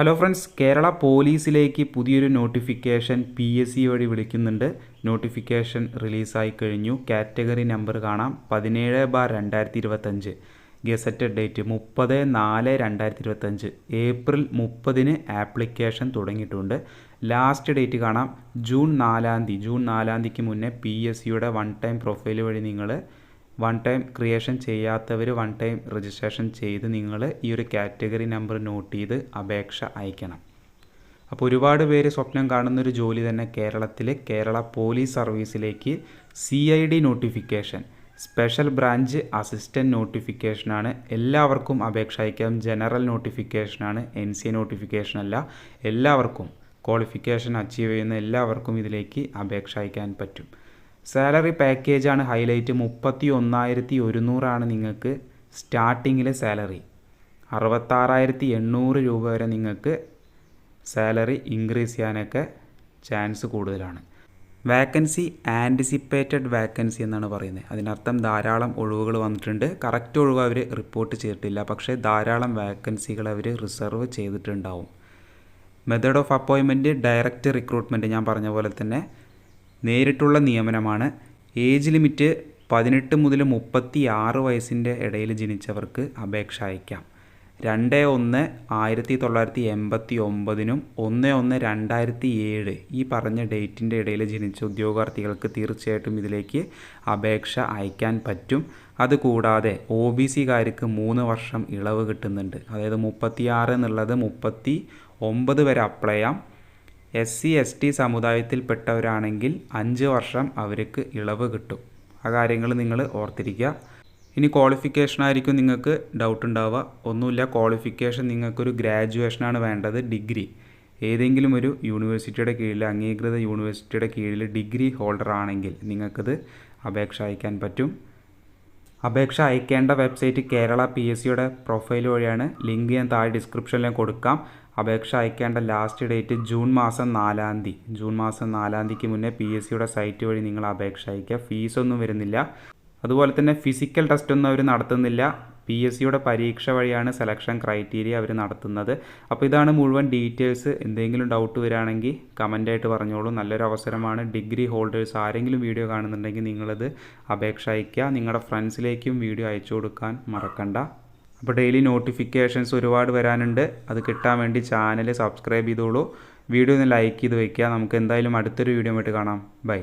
Hello friends Kerala പോലീസിലേക്ക് പുതിയൊരു notification P S C വഴി വിളിക്കുന്നുണ്ട്. നോട്ടിഫിക്കേഷൻ റിലീസായി കഴിഞ്ഞു. കാറ്റഗറി നമ്പർ കാണാം. പതിനേഴ് ബാർ രണ്ടായിരത്തി ഇരുപത്തഞ്ച് ഗസറ്റഡ് ഡേറ്റ് മുപ്പത് നാല് രണ്ടായിരത്തി ഇരുപത്തഞ്ച് ഏപ്രിൽ മുപ്പതിന് ആപ്ലിക്കേഷൻ തുടങ്ങിയിട്ടുണ്ട്. ലാസ്റ്റ് ഡേറ്റ് കാണാം. ജൂൺ നാലാം തീയതി. ജൂൺ നാലാം തീയതിക്ക് മുന്നേ പി എസ് സിയുടെ വൺ ടൈം പ്രൊഫൈൽ വഴി നിങ്ങൾ വൺ ടൈം ക്രിയേഷൻ ചെയ്യാത്തവർ വൺ ടൈം രജിസ്ട്രേഷൻ ചെയ്ത് നിങ്ങൾ ഈ ഒരു കാറ്റഗറി നമ്പർ നോട്ട് ചെയ്ത് അപേക്ഷ അയക്കണം. അപ്പോൾ ഒരുപാട് പേര് സ്വപ്നം കാണുന്നൊരു ജോലി തന്നെ കേരളത്തിൽ Kerala police സർവീസിലേക്ക് C I D notification special branch assistant നോട്ടിഫിക്കേഷനാണ് എല്ലാവർക്കും അപേക്ഷ അയക്കാം. ജനറൽ നോട്ടിഫിക്കേഷനാണ് എൻ സി നോട്ടിഫിക്കേഷൻ അല്ല. എല്ലാവർക്കും ക്വാളിഫിക്കേഷൻ അച്ചീവ് ചെയ്യുന്ന എല്ലാവർക്കും ഇതിലേക്ക് അപേക്ഷ അയക്കാൻ പറ്റും. സാലറി പാക്കേജാണ് ഹൈലൈറ്റ്. മുപ്പത്തി ഒന്നായിരത്തി ഒരുന്നൂറാണ് നിങ്ങൾക്ക് സ്റ്റാർട്ടിങ്ങിലെ സാലറി. അറുപത്താറായിരത്തി എണ്ണൂറ് രൂപ വരെ നിങ്ങൾക്ക് സാലറി ഇൻക്രീസ് ചെയ്യാനൊക്കെ ചാൻസ് കൂടുതലാണ്. വാക്കൻസി ആന്റിസിപ്പേറ്റഡ് വാക്കൻസി എന്നാണ് പറയുന്നത്. അതിനർത്ഥം ധാരാളം ഒഴിവുകൾ വന്നിട്ടുണ്ട്. കറക്റ്റ് ഒഴിവ് അവർ റിപ്പോർട്ട് ചെയ്തിട്ടില്ല. പക്ഷേ ധാരാളം വാക്കൻസികൾ അവർ റിസർവ് ചെയ്തിട്ടുണ്ടാവും. മെത്തേഡ് ഓഫ് അപ്പോയിൻമെന്റ് ഡയറക്റ്റ് റിക്രൂട്ട്മെന്റ് ഞാൻ പറഞ്ഞ പോലെ തന്നെ നേരിട്ടുള്ള നിയമനമാണ്. ഏജ് ലിമിറ്റ് പതിനെട്ട് മുതൽ മുപ്പത്തി ആറ് വയസ്സിന്റെ ഇടയിൽ ജനിച്ചവർക്ക് അപേക്ഷ അയക്കാം. രണ്ട് ഒന്ന് ആയിരത്തി തൊള്ളായിരത്തി എൺപത്തി ഒമ്പതിനും ഒന്ന് ഒന്ന് രണ്ടായിരത്തി ഏഴ് ഈ പറഞ്ഞ ഡേറ്റിന്റെ ഇടയിൽ ജനിച്ച ഉദ്യോഗാർത്ഥികൾക്ക് തീർച്ചയായിട്ടും ഇതിലേക്ക് അപേക്ഷ അയക്കാൻ പറ്റും. അതുകൂടാതെ ഒ ബി സിക്കാർക്ക് മൂന്ന് വർഷം ഇളവ് കിട്ടുന്നുണ്ട്. അതായത് മുപ്പത്തിയാറ് എന്നുള്ളത് മുപ്പത്തി ഒമ്പത് വരെ അപ്ലൈ ചെയ്യാം. എസ് സി എസ് ടി സമുദായത്തിൽപ്പെട്ടവരാണെങ്കിൽ അഞ്ച് വർഷം അവർക്ക് ഇളവ് കിട്ടും. ആ കാര്യങ്ങൾ നിങ്ങൾ ഓർത്തിരിക്കുക. ഇനി ക്വാളിഫിക്കേഷൻ ആയിരിക്കും നിങ്ങൾക്ക് ഡൗട്ട് ഉണ്ടാവുക. ഒന്നുമില്ല ക്വാളിഫിക്കേഷൻ നിങ്ങൾക്കൊരു ഗ്രാജുവേഷനാണ് വേണ്ടത് ഡിഗ്രി ഏതെങ്കിലും ഒരു യൂണിവേഴ്സിറ്റിയുടെ കീഴിൽ അംഗീകൃത യൂണിവേഴ്സിറ്റിയുടെ കീഴിൽ ഡിഗ്രി ഹോൾഡർ ആണെങ്കിൽ നിങ്ങൾക്കത് അപേക്ഷ അയക്കാൻ പറ്റും. അപേക്ഷ അയക്കേണ്ട വെബ്സൈറ്റ് കേരള പി എസ് സിയുടെ പ്രൊഫൈൽ വഴിയാണ്. ലിങ്ക് ഞാൻ താഴെ ഡിസ്ക്രിപ്ഷനിൽ കൊടുക്കാം. അപേക്ഷ അയക്കേണ്ട ലാസ്റ്റ് ഡേറ്റ് ജൂൺ മാസം നാലാം തീയതി. ജൂൺ മാസം നാലാം തീയതിക്ക് മുന്നേ പി എസ് സിയുടെ സൈറ്റ് വഴി നിങ്ങൾ അപേക്ഷ അയക്കുക. ഫീസൊന്നും വരുന്നില്ല. അതുപോലെ തന്നെ ഫിസിക്കൽ ടെസ്റ്റ് ഒന്നും അവർ നടത്തുന്നില്ല. പി എസ് സിയുടെ പരീക്ഷ വഴിയാണ് സെലക്ഷൻ ക്രൈറ്റീരിയ അവർ നടത്തുന്നത്. അപ്പോൾ ഇതാണ് മുഴുവൻ ഡീറ്റെയിൽസ് എന്തെങ്കിലും ഡൗട്ട് വരികയാണെങ്കിൽ കമന്റായിട്ട് പറഞ്ഞോളൂ. നല്ലൊരു അവസരമാണ്. ഡിഗ്രി ഹോൾഡേഴ്സ് ആരെങ്കിലും വീഡിയോ കാണുന്നുണ്ടെങ്കിൽ നിങ്ങളത് അപേക്ഷ അയയ്ക്കുക. നിങ്ങളുടെ ഫ്രണ്ട്സിലേക്കും വീഡിയോ അയച്ചു കൊടുക്കാൻ മറക്കണ്ട. അപ്പോൾ ഡെയിലി നോട്ടിഫിക്കേഷൻസ് ഒരുപാട് വരാനുണ്ട്. അത് കിട്ടാൻ വേണ്ടി ചാനൽ സബ്സ്ക്രൈബ് ചെയ്തോളൂ. വീഡിയോ ഒന്ന് ലൈക്ക് ചെയ്ത് വയ്ക്കുക നമുക്ക് എന്തായാലും അടുത്തൊരു വീഡിയോ ആയിട്ട് കാണാം. ബൈ